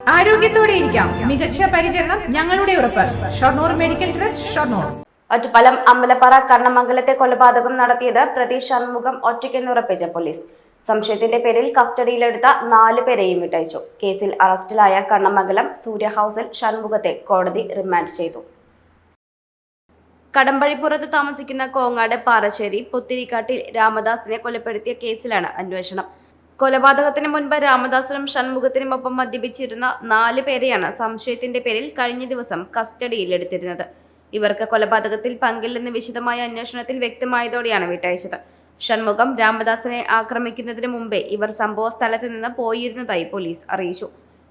ആരോഗ്യത്തോടെ ഇരിക്കാം. മികച്ച പരിചരണം ഞങ്ങളുടെ ഉറപ്പ്. Shoranur medical trust Shoranur. Ottapalam Ambalappara കണ്ണമംഗലത്തെ കൊലപാതകം നടത്തിയത് പ്രതി ഷൺമുഖം ഒറ്റയ്ക്കെന്ന് ഉറപ്പിച്ച പോലീസ്. സംശയത്തിന്റെ പേരിൽ കസ്റ്റഡിയിലെടുത്ത നാല് പേരെയും വിട്ടയച്ചു. കേസിൽ അറസ്റ്റിലായ കണ്ണമംഗലം സൂര്യ ഹൌസിൽ ഷൺമുഖത്തെ കോടതി റിമാൻഡ് ചെയ്തു. കടമ്പഴിപ്പുറത്ത് താമസിക്കുന്ന കോങ്ങാട് പാറശ്ശേരി പുത്തിരിക്കാട്ടിൽ രാമദാസിനെ കൊലപ്പെടുത്തിയ കേസിലാണ് അന്വേഷണം. കൊലപാതകത്തിന് മുൻപ് രാമദാസിനും ഷൺമുഖത്തിനുമൊപ്പം മദ്യപിച്ചിരുന്ന നാല് പേരെയാണ് സംശയത്തിന്റെ പേരിൽ കഴിഞ്ഞ ദിവസം കസ്റ്റഡിയിലെടുത്തിരുന്നത്. ഇവർക്ക് കൊലപാതകത്തിൽ പങ്കില്ലെന്ന് വിശദമായ അന്വേഷണത്തിൽ വ്യക്തമായതോടെയാണ് വിട്ടയച്ചത്. ഷൺമുഖം രാമദാസിനെ ആക്രമിക്കുന്നതിന് മുമ്പേ ഇവർ സംഭവ സ്ഥലത്ത് നിന്ന് പോയിരുന്നതായി പോലീസ് അറിയിച്ചു.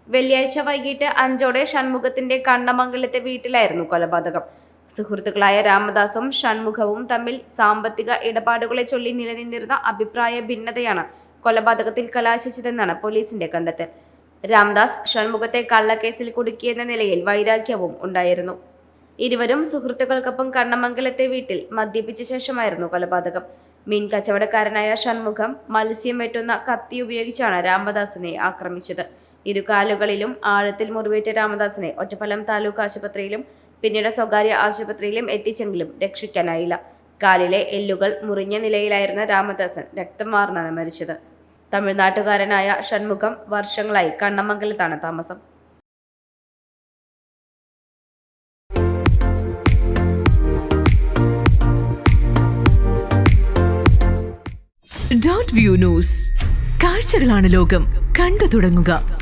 വെള്ളിയാഴ്ച വൈകിട്ട് അഞ്ചോടെ ഷൺമുഖത്തിന്റെ കണ്ണമംഗലത്തെ വീട്ടിലായിരുന്നു കൊലപാതകം. സുഹൃത്തുക്കളായ രാമദാസും ഷൺമുഖവും തമ്മിൽ സാമ്പത്തിക ഇടപാടുകളെ ചൊല്ലി നിലനിന്നിരുന്ന അഭിപ്രായ ഭിന്നതയാണ് കൊലപാതകത്തിൽ കലാശിച്ചതെന്നാണ് പോലീസിന്റെ കണ്ടെത്തൽ. രാംദാസ് ഷൺമുഖത്തെ കള്ളക്കേസിൽ കുടുക്കിയെന്ന നിലയിൽ വൈരാഗ്യവും ഉണ്ടായിരുന്നു. ഇരുവരും സുഹൃത്തുക്കൾക്കൊപ്പം കണ്ണമംഗലത്തെ വീട്ടിൽ മദ്യപിച്ച ശേഷമായിരുന്നു കൊലപാതകം. മീൻ കച്ചവടക്കാരനായ ഷൺമുഖം മത്സ്യം വെട്ടുന്ന കത്തി ഉപയോഗിച്ചാണ് രാമദാസിനെ ആക്രമിച്ചത്. ഇരു കാലുകളിലും ആഴത്തിൽ മുറിവേറ്റ രാമദാസിനെ ഒറ്റപ്പലം താലൂക്ക് ആശുപത്രിയിലും പിന്നീട് സ്വകാര്യ ആശുപത്രിയിലും എത്തിച്ചെങ്കിലും രക്ഷിക്കാനായില്ല. കാലിലെ എല്ലുകൾ മുറിഞ്ഞ നിലയിലായിരുന്ന രാമദാസൻ രക്തം വാർന്നാണ് മരിച്ചത്. തമിഴ്നാട്ടുകാരനായ ഷൺമുഖം വർഷങ്ങളായി കണ്ണമംഗലത്താണ് താമസം. ഡോട്ട് വ്യൂ ന്യൂസ് കാഴ്ചകളാണ് ലോകം. കണ്ടു തുടങ്ങുക.